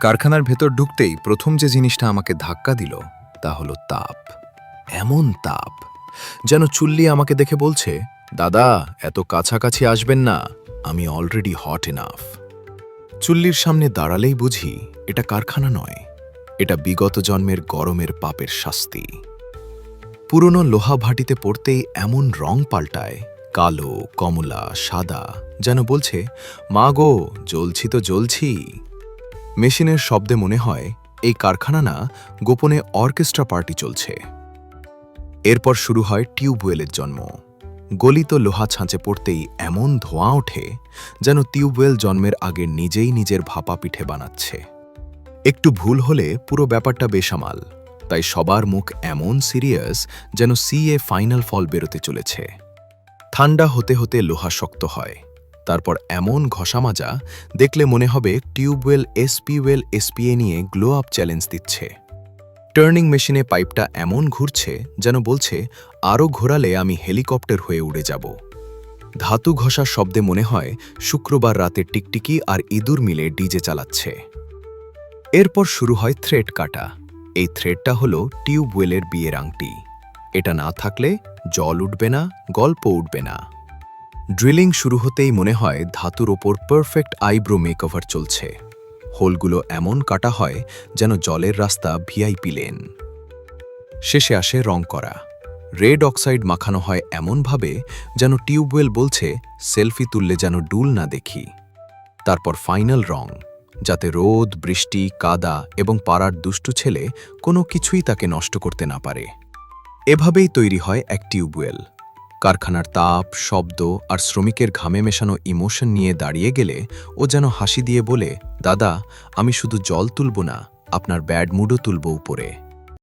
কারখানার ভেতর ঢুকতেই প্রথম যে জিনিসটা আমাকে ধাক্কা দিল, তা হলো তাপ। এমন তাপ, যেন চুল্লি আমাকে দেখে বলছে, দাদা, এত কাছাকাছি আসবেন না, আমি অলরেডি হট এনাফ চুল্লির সামনে দাঁড়ালেই বুঝি, এটা কারখানা নয়, এটা বিগত জন্মের গরমের পাপের শাস্তি। পুরনো লোহা ভাটিতে পড়তেই এমন রং পাল্টায়, কালো, কমলা, সাদা, যেন বলছে, মা গো, জ্বলছি তো জ্বলছি। মেশিনের শব্দে মনে হয়, এই কারখানা না গোপনে অর্কেস্ট্রা পার্টি চলছে। এরপর শুরু হয় টিউবওয়েলের জন্ম। গলিত লোহা ছাঁচে পড়তেই এমন ধোঁয়া ওঠে যেন টিউবওয়েল জন্মের আগে নিজেই নিজের ভাপা পিঠে বানাচ্ছে। একটু ভুল হলে পুরো ব্যাপারটা বেসামাল, তাই সবার মুখ এমন সিরিয়াস যেন সিএ ফাইনাল ফল বেরোতে চলেছে। ঠান্ডা হতে হতে লোহা শক্ত হয়। তারপর এমন ঘষা মাজা দেখলে মনে হবে টিউবওয়েল এসপিওয়েল এসপিএ নিয়ে গ্লো আপ চ্যালেঞ্জ দিচ্ছে। টার্নিং মেশিনে পাইপটা এমন ঘুরছে যেন বলছে আরও ঘোরালে আমি হেলিকপ্টার হয়ে উড়ে যাব। ধাতু ঘষার শব্দে মনে হয় শুক্রবার রাতে টিকটিকি আর ইঁদুর মিলে ডিজে চালাচ্ছে। এরপর শুরু হয় থ্রেড কাটা। এই থ্রেডটা হলো টিউবওয়েলের বিয়ের আংটি। এটা না থাকলে জল উঠবে না, গল্প উঠবে না। ড্রিলিং শুরু হতেই মনে হয় ধাতুর ওপর পারফেক্ট আইব্রো মেকওভার চলছে। হোলগুলো এমন কাটা হয় যেন জলের রাস্তা ভিআইপি লেন। শেষে আসে রং করা। রেড অক্সাইড মাখানো হয় এমনভাবে যেন টিউবওয়েল বলছে, সেলফি তুললে যেন ডুল না দেখি। তারপর ফাইনাল রং, যাতে রোদ, বৃষ্টি, কাদা এবং পাড়ার দুষ্টু ছেলে কোনো কিছুই তাকে নষ্ট করতে না পারে। এভাবেই তৈরি হয় এক টিউবওয়েল। কারখানার তাপ, শব্দ আর শ্রমিকের ঘামে মেশানো ইমোশন নিয়ে দাঁড়িয়ে গেলে ও যেন হাসি দিয়ে বলে, দাদা, আমি শুধু জল তুলব না, আপনার ব্যাড মুডও তুলব উপরে।